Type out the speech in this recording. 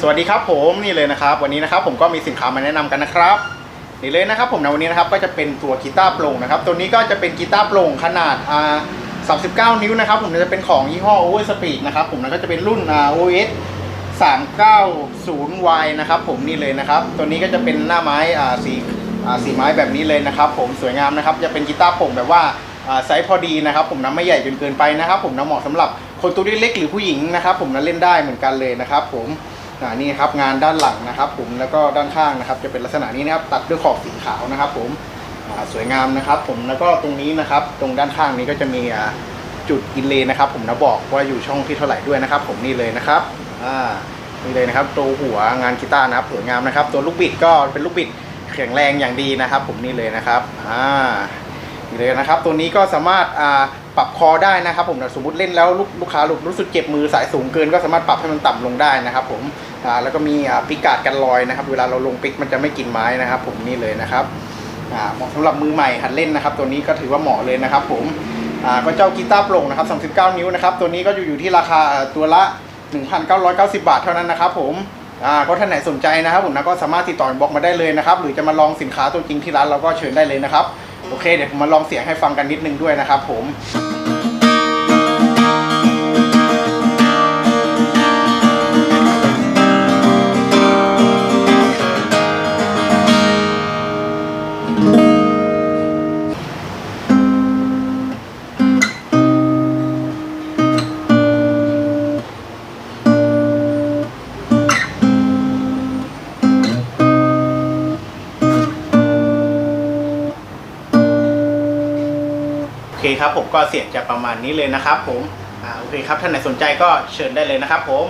สวัสดีครับผมนี่เลยนะครับวันนี้นะครับผมก็มีสินค้ามาแนะนำกันนะครับนี่เลยนะครับผมในวันนี้นะครับก็จะเป็นตัวกีตาร์โปร่งนะครับตัวนี้ก็จะเป็นกีตาร์โปร่งขนาดอ่า39 นิ้วนะครับผมจะเป็นของยี่ห้อ Overspeed นะครับผมแล้วก็จะเป็นรุ่นอ่า OS 390Y นะครับผมนี่เลยนะครับ ตัวนี้ก็จะเป็นหน้าไม้อ่าสีอ่าสีไม้แบบนี้เลยนะครับ ผมสวยงามนะครับจะเป็นกีตาร์โปร่งแบบว่าอ่าไซส์พอดีนะครับ ผมน้ำไม่ใหญ่จนเกินไปนะครับ ผมน้ำเหมาะสำหรับคนตัวเล็กหรือผู้หญิงนะครับ ผมนั้นเล่นได้เหมือนกันเลยนะครับ ผม อ่านี่ครับงานด้านหลังนะครับ ผมแล้วก็ด้านข้างนะครับ จะเป็นลักษณะนี้นะครับ ตัดด้วยขอบสีขาวนะครับ ผมอ่าสวยงามนะครับ ผมแล้วก็ตรงนี้นะครับ ตรงด้านข้างนี้ก็จะมีอ่าจุดอินเลย์นะครับ ผมนะบอกว่าอยู่ช่องที่เท่าไหร่ด้วยนะครับ ผมนี่เลยนะครับอ่านี่เลยนะครับตัวหัวงานกีตาร์นะครับสวยงามนะครับ ตัวลูกบิดก็เป็นลูกบิดแข็งแรงอย่างดีนะครับ ผมนี่เลยนะครับอ่า เลยนะครับ ตัวนี้ก็สามารถปรับคอได้นะครับ ผมสมมติเล่นแล้วลูกลูกค้าลูกรู้สึกเจ็บมือสายสูงเกิน ก็สามารถปรับให้มันต่ำลงได้นะครับ ผมแล้วก็มีปิกาดกันรอยนะครับ เวลาเราลงปิกมันจะไม่กินไม้นะครับ ผมนี่เลยนะครับเหมาะสำหรับมือใหม่หัดเล่นนะครับ ตัวนี้ก็ถือว่าเหมาะเลยนะครับ ผมก็เจ้ากีตาร์โปร่งนะครับ39 นิ้วนะครับ ตัวนี้ก็อยู่อยู่ที่ราคาตัวละ 1,990 บาทเท่านั้นนะครับ ผมก็ท่านไหนสนใจนะครับผมนะก็สามารถติดต่อบล็อกมาได้เลยนะครับ หรือจะมาลองสินค้าตัวจริงที่ร้านเราก็เชิญได้เลยนะครับ โอเคเดี๋ยวผมมาลองเสียงให้ฟังกันนิดนึงด้วยนะครับผม เคครับผมก็เสียงจะประมาณนี้เลยนะครับผมอ่าโอเคครับท่านไหนสนใจก็เชิญได้เลยนะครับผม